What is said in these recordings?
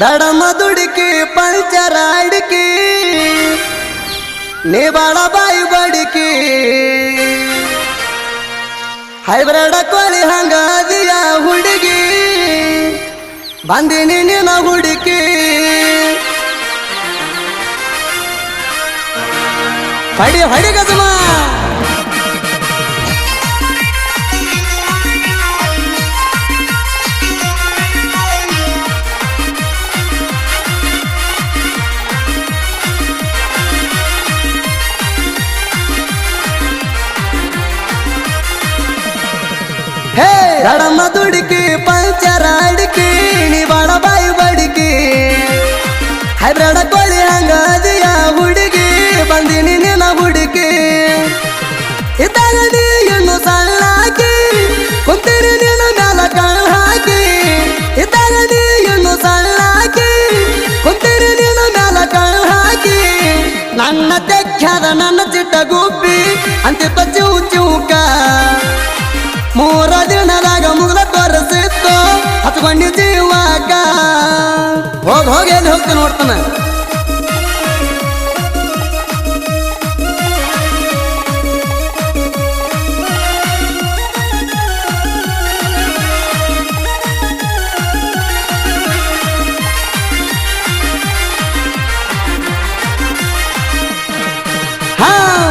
ದಡಮ ದುಡುಕಿ ಪಂಚರ ಅಡಿಕೆ ಬಾಯಿ ಬಡಿಕೆ. ಹೈಬ್ರಡ ಕೊಲಿ ಹಂಗಾದಿಯ ಹುಡುಗಿ, ಬಂದಿನಿ ನಿನ್ನ ಹುಡುಕಿ. ಹೊಡಿ ಹೊಡಿ ದುಡುಕಿ, ಪಂಚರ ಅಡಿಕೆ ಬಾಯಿ ಬಡಿಕೆ. ಹೈಬ್ರಾಡ ಕೋಳಿ ಹಂಗ ಅದಿಯ ಹುಡುಗಿ, ಬಂದಿನಿ ನಿನ್ನ ಹುಡುಕಿ. ಇದ್ದಾಗ ನೀ ಇನ್ನು ಸಣ್ಣಾಕಿ, ಕುಂತಿರಿ ನಿನ್ನ ಮ್ಯಾಲ ಕಣ್ ಹಾಕಿ. ಇದ್ದಾಗ ನೀ ಇನ್ನು ಸಣ್ಣಾಕಿ, ಕುಂತಿರಿ ನಿನ್ನ ಮ್ಯಾಲ ಕಣ್ ಹಾಕಿ. ನನ್ನ ತೆಕ್ಕದ ನನ್ನ ಚಿಟ್ಟ ಗುಬ್ಬಿ, ಅಂತಿತ್ತ ಹೋಗ್ತೀನಿ ನೋಡ್ತಾನ.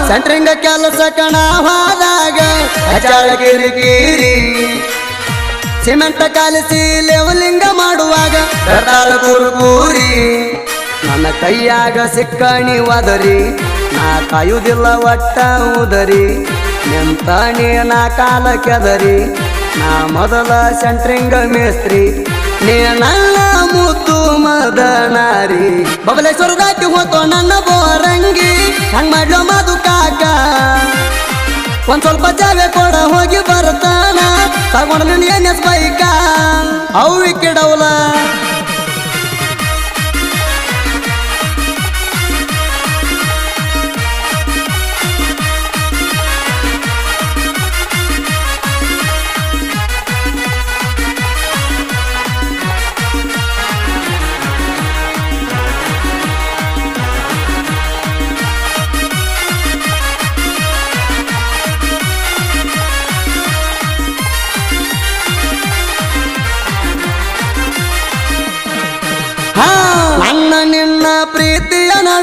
ಸೆಂಟ್ರಿಂಗ ಕೆಲಸ ಕಣ ಹೋದಾಗ ಹಚ್ಚಾಳ ಕಿರಿಕಿರಿ. ಸಿಮೆಂಟ್ ಕಾಲಿಸಿ ಲೆವಲಿಂಗ ಮಾಡುವಾಗ ಕುರುಕೂರಿ ನನ್ನ ಕೈಯಾಗ ಸಿಕ್ಕಣಿ ಒದರಿ, ನಾ ಕಾಯುವುದಿಲ್ಲ ಒಟ್ಟ ಉದರಿ. ನಿಂತ ನೀ ಕಾಲ ಕೆದರಿ, ನಾ ಮೊದಲ ಸೆಂಟ್ರಿಂಗ ಮೇಸ್ತ್ರಿ. ನೀ ನನ್ನ ಮುತ್ತು ಮದನಾರಿ. ಬಬಲೇಶ್ವರ ದಾಟಿ ಹೋತೋ ನನ್ನ ಬೋರಂಗಿ. ಹಂಗ್ ಮಾಡ್ಲೋ ಮಾದುಕ ಒಂದ್ ಸ್ವಲ್ಪ ಜಾವೆ ಕೊಡ ಹೋಗಿ ಬರ್ತಾನ ತಗೊಂಡ್ಲಿ ಏನ್ ಎಸ್ ಬೈಕ. ಅವು ಇಕ್ಕಿಡವಲ.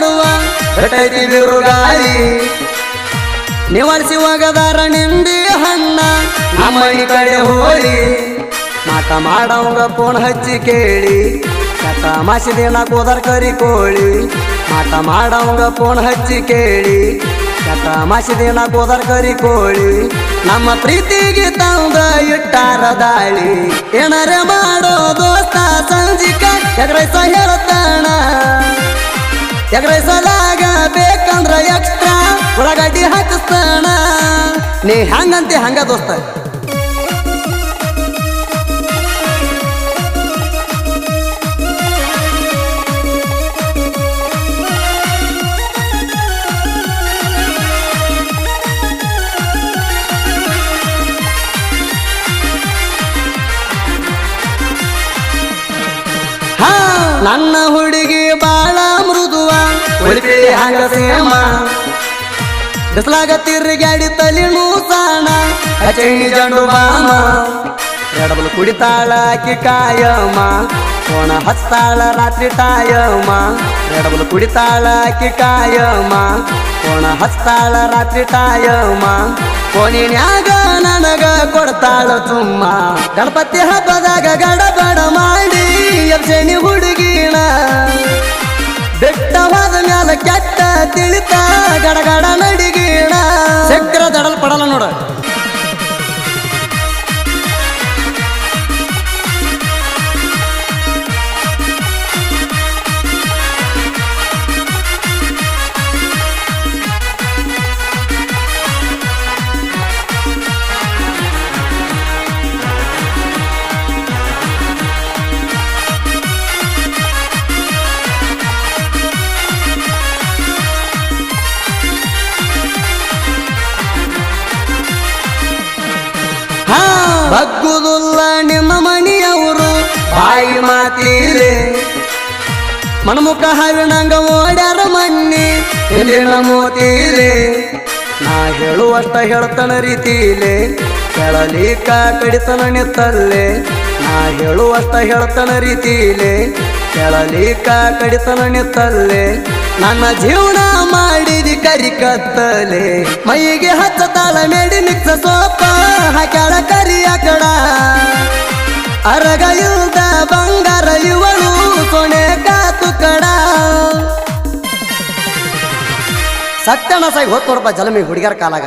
ನಡುವ ಬೆಟ್ಟೈತಿ ಬಿರುಗಾಳಿ. ನಿವಾರಿಸಿ ಹೋಗದಾರ ನಿಂದಿ ಹಣ್ಣ ನಮ್ಮನಿ ಕಡೆ ಹೋಳಿ ಮಾಟ ಮಾಡವಂಗ ಫೋನ್ ಹಚ್ಚಿ ಕೇಳಿ. ಮಾಸಿ ದಿನ ಕೂದರ್ ಕರಿ ಕೋಳಿ. ಮಾಟ ಮಾಡವಂಗ ಫೋನ್ ಹಚ್ಚಿ ಕೇಳಿ. ಮಾಸಿ ದಿನ ಕೂದರ್ ಕರಿ ಕೋಳಿ. ನಮ್ಮ ಪ್ರೀತಿಗೆ ತಂದ ಇಟ್ಟಾರ ದಾಳಿ. ಏನರೆ ಮಾಡೋ ದೋಸ್ತ ಸಂಜಿಕ ಎಗ್ರೈಸ ಹೇಳ್ತಾಣ ಎಗ್ರೈಸಲಾಗ ಬೇಕಂದ್ರ ಎಕ್ಸ್ಟ್ರಾ ಉಳ್ಳಾಗಡ್ಡಿ ಹಾಕಿಸ್ತಾನ. ನೀ ಹಂಗಂತೆ ಹಂಗ ದೋಸ್ತ? ನನ್ನ ಹುಡುಗಿ ಬಾಳ ಮೃದುವ ಉಳಿಪಿ ಹಂಗ ಸೇಮ ಬಿಸಲಾಗ ತಿರುಗಾಡಿ ತಲಿ ನೂಸಾಣ ಹಚಣಿ ಜಂಡು ಬಾಮ ಎಡಬಲು ಕುಡಿತಾಳ ಆಕಿ ಕಾಯಮ್ಮ ಕೋಣ ಹತ್ತಾಳ ರಾತ್ರಿ ಟಾಯಮ್ಮ ಎಡಬಲು ಕುಡಿತಾಳ ಆಕಿ ಕಾಯಮ್ಮ ಕೋಣ ಹತ್ತಾಳ ರಾತ್ರಿ ಟಾಯಮ್ಮ ಕೋಣಿನ್ಯಾಗ ನನಗ ಕೊಡ್ತಾಳ ತುಮ್ಮ ಗಣಪತಿ ಹಬ್ಬದಾಗ ಗಡಬಡ ಮಾಡಿ ಎಬ್ಸೆನಿ ಹುಡುಗಿಣ ಬೆಟ್ಟವಾದ ಮ್ಯಾಲ ಕೆಟ್ಟ ತಿಳಿತ ಗಡಗಡ ನಡಿಗೀಣ. ಬಗ್ಗುದುಲ್ಲ ನಿಮ್ಮ ಮನೆಯವರು ಬಾಯಿ ಮಾತೀರಿ ಮನಮುಖ ಹಾವಿನಂಗ ಓಡ್ಯಾರ ಮಣ್ಣಿ ಎಲ್ಲಿನ ಮೋತೀಲೆ. ನಾ ಹೇಳುವಷ್ಟ ಹೇಳ್ತಾನ ರೀತಿಲೆ. ಕಾ ಕಡಿತನ ನಿತ್ತಲ್ಲೇ. ನಾ ಹೇಳುವಷ್ಟ ಹೇಳ್ತಾನ ರೀತಿಲೆ. ಕಾ ಕಡಿತನ ನಿತ್ತಲ್ಲೇ. ನನ್ನ ಜೀವನ ಮಾಡಿದಿ ಕರಿ ಕತ್ತಲೆ. ಮೈಗೆ ಹಚ್ಚತಾಳ ಮೇಡಿ ಮಿಕ್ಸ ಸೋಪ. ಹಾಕ್ಯಾಳ ಕರಿ ಕಡ ಅರಗ ಬಂಗಾರ ಇವಳು ಕೊನೆ ಕಾತು ಕಡ. ಸತ್ಯನ ಸಾಯಿ ಹೋತ್ ನೋಡಪ್ಪ ಜಲಮಿ ಹುಡುಗರ ಕಾಲಾಗ.